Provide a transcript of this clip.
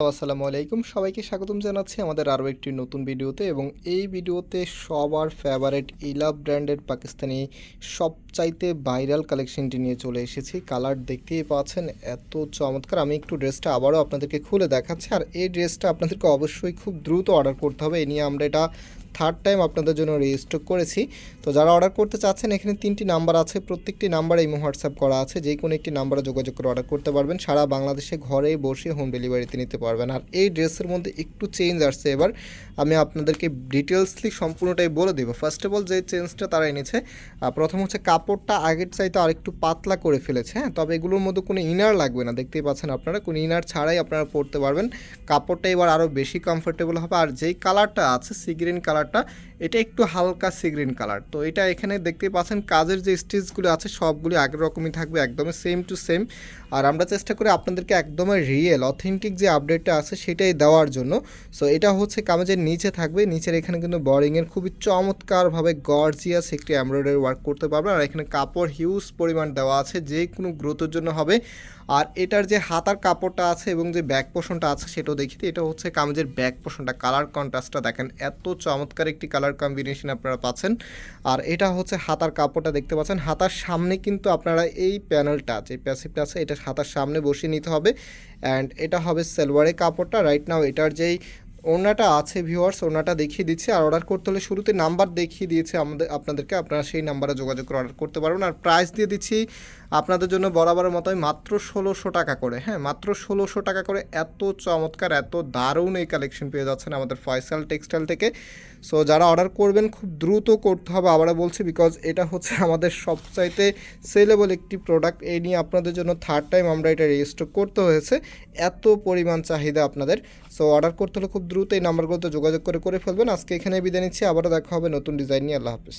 আসসালামু আলাইকুম। সবাইকে স্বাগতম জানাচ্ছি আমাদের আরও একটি নতুন ভিডিওতে এবং এই ভিডিওতে সবার ফেভারেট ইলাভ ব্র্যান্ডের পাকিস্তানি সবচাইতে ভাইরাল কালেকশনটি নিয়ে চলে এসেছি। কালার দেখতেই পাচ্ছেন, এত চমৎকার। আমি একটু ড্রেসটা আবারও আপনাদেরকে খুলে দেখাচ্ছি। আর এই ড্রেসটা আপনাদেরকে অবশ্যই খুব দ্রুত অর্ডার করতে হবে। এ নিয়ে আমরা এটা থার্ড টাইম আপনাদের জন্য রেজিস্টার করেছি। তো যারা অর্ডার করতে চাচ্ছেন, এখানে তিনটি নাম্বার আছে। প্রত্যেকটি নাম্বারে ইমো হোয়াটসঅ্যাপ করা আছে। যে কোনো একটি নাম্বারে যোগাযোগ করে অর্ডার করতে পারবেন। সারা বাংলাদেশে ঘরে বসে হোম ডেলিভারিতে নিতে পারবেন। আর এই ড্রেসের মধ্যে একটু চেঞ্জ আসছে এবার। আমি আপনাদেরকে ডিটেলসলি সম্পূর্ণটাই বলে দেবো। ফার্স্ট অফ অল যে চেঞ্জটা তারা এনেছে প্রথম হচ্ছে কাপড়টা আগের চাইতে আরেকটু পাতলা করে ফেলেছে হ্যাঁ? তবে এগুলোর মধ্যে কোনো ইনার লাগবে না। দেখতেই পাচ্ছেন আপনারা, কোনো ইনার ছাড়াই আপনারা পরতে পারবেন। কাপড়টা এবার আরও বেশি কমফোর্টেবল হবে। আর যেই কালারটা আছে সি গ্রিন কালারটা, এটা একটু হালকা সি গ্রিন কালার। তো এটা এখানে দেখতেই পাচ্ছেন, কাজের যে স্টিচগুলো আছে, সবগুলো আগের রকমই থাকবে, একদমই সেম টু সেম আর আমরা চেষ্টা করি আপনাদেরকে একদমই রিয়েল অথেন্টিক যে আপডেটটা আছে, সেটাই দেওয়ার জন্য। সো এটা হচ্ছে কামেজের নিচে থাকবে, নিচের এখানে কিন্তু বরিংয়ের খুবই চমৎকারভাবে গর্জিয়াস একটি এমব্রয়ডারি ওয়ার্ক করতে পারবেন। আর এখানে কাপড় হিউজ পরিমাণ দেওয়া আছে, যে কোনো গ্রোথের জন্য হবে। আর এটার যে হাতার কাপড়টা আছে এবং যে ব্যাক পোষণটা আছে, সেটাও দেখি তো এটা হচ্ছে কামেজের ব্যাক পোষণটা কালার কন্ট্রাস্টটা দেখেন, এত চমৎকার। একটি কালার কম্বিনেশন আপনারা পাচ্ছেন। আর এটা হচ্ছে হাতার কাপড়টা দেখতে পাচ্ছেন। হাতার সামনে কিন্তু আপনারা এই প্যানেলটা যে প্যাসিভটা আছে, এটা হাতার সামনে বসিয়ে নিতে হবে। অ্যান্ড এটা হবে সেলওয়ারে কাপড়টা। রাইট নাও এটার যেই ওনাটা আছে ভিউয়ার্স ওনাটা দেখিয়ে দিচ্ছে আর অর্ডার করতে হলে শুরুতে নাম্বার দেখিয়ে দিয়েছে আমাদের, আপনাদেরকে। আপনারা সেই নাম্বারে যোগাযোগ করে অর্ডার করতে পারবেন। আর প্রাইস দিয়ে দিচ্ছি আপনাদের জন্য বরাবরের মতোই মাত্র ষোলোশো টাকা করে। হ্যাঁ মাত্র ষোলোশো টাকা করে। এত চমৎকার, এত দারুণ এই কালেকশন পেয়ে যাচ্ছেন আমাদের ফয়সাল টেক্সটাইল থেকে। সো যারা অর্ডার করবেন, খুব দ্রুত করতে হবে আবারও বলছি বিকজ এটা হচ্ছে আমাদের সবচাইতে সেলেবল একটি প্রোডাক্ট এই নিয়ে আপনাদের জন্য থার্ড টাইম আমরা এটা রেজিস্টার করতে হয়েছে। এত পরিমাণ চাহিদা আপনাদের। সো অর্ডার করতে হলে খুব দ্রুত এই নাম্বারগুলোতে যোগাযোগ করে করে ফেলবেন। আজকে এখানে বিদায় নিচ্ছি। আবারও দেখা হবে নতুন ডিজাইন নিয়ে। আল্লাহ হাফিজ।